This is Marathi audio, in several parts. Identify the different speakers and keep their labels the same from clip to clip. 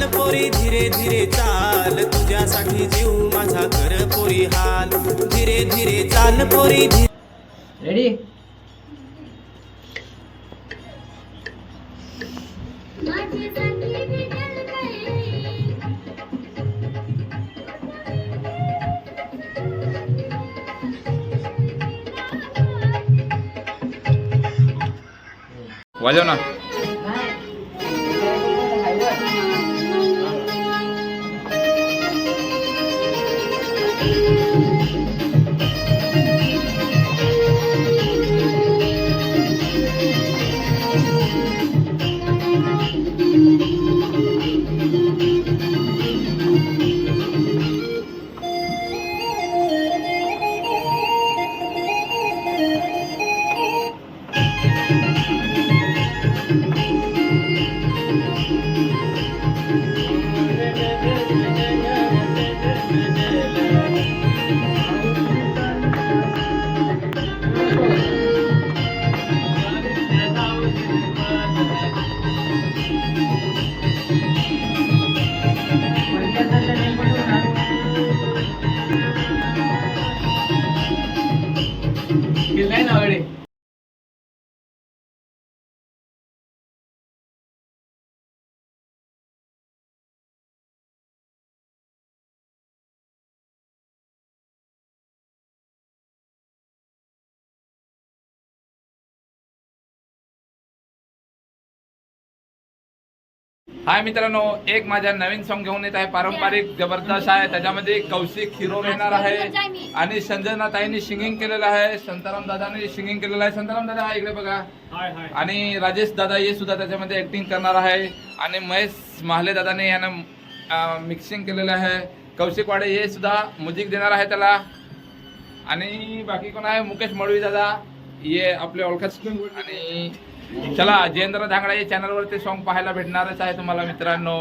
Speaker 1: पोरी धीरे धीरे चाल. तुझ्यासाठी जीव माझा कर पोरी हाल. धीरे धीरे चाल पोरी धीरे.
Speaker 2: रेडी
Speaker 3: वाजव ना. हाय मित्रांनो एक माझ्या नवीन सॉन्ग घेऊन येत आहे. पारंपरिक जबरदस्त आहे. त्याच्यामध्ये कौशिक हिरो येणार आहे. आणि संजना ताईंनी सिंगिंग केलेलं आहे. संताराम दादाने सिंगिंग केलेलं आहे. संताराम दादा हा इकडे बघा. आणि राजेश दादा हे सुद्धा त्याच्यामध्ये ऍक्टिंग करणार आहे. आणि महेश महाले दादाने यानं मिक्सिंग केलेलं आहे. कौशिक वाडे हे सुद्धा म्युझिक देणार आहे त्याला. आणि बाकी कोण आहे? मुकेश मळवी दादा. हे आपले ओळखत आणि चला जयेंद्र धांगडा या चॅनलवर ते सॉन्ग पाहायला भेटणारच आहे तुम्हाला मित्रांनो.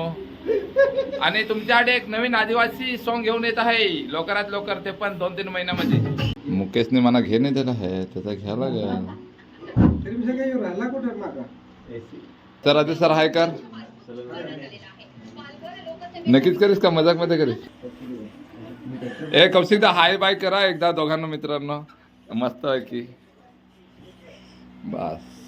Speaker 3: आणि तुमच्याकडे एक नवीन आदिवासी सॉन्ग घेऊन येत आहे. लवकरात लवकर ते पण दोन तीन महिन्यामध्ये. मुकेशने मला घेणे दिला आहे त्याचा घ्यायला तर आधी सर हाय कर. नक्कीच करीस का? मजाकमध्ये करीस? ए कौशिकदा हाय बाय करा एकदा दोघांना मित्रांनो. मस्त आहे की. बस.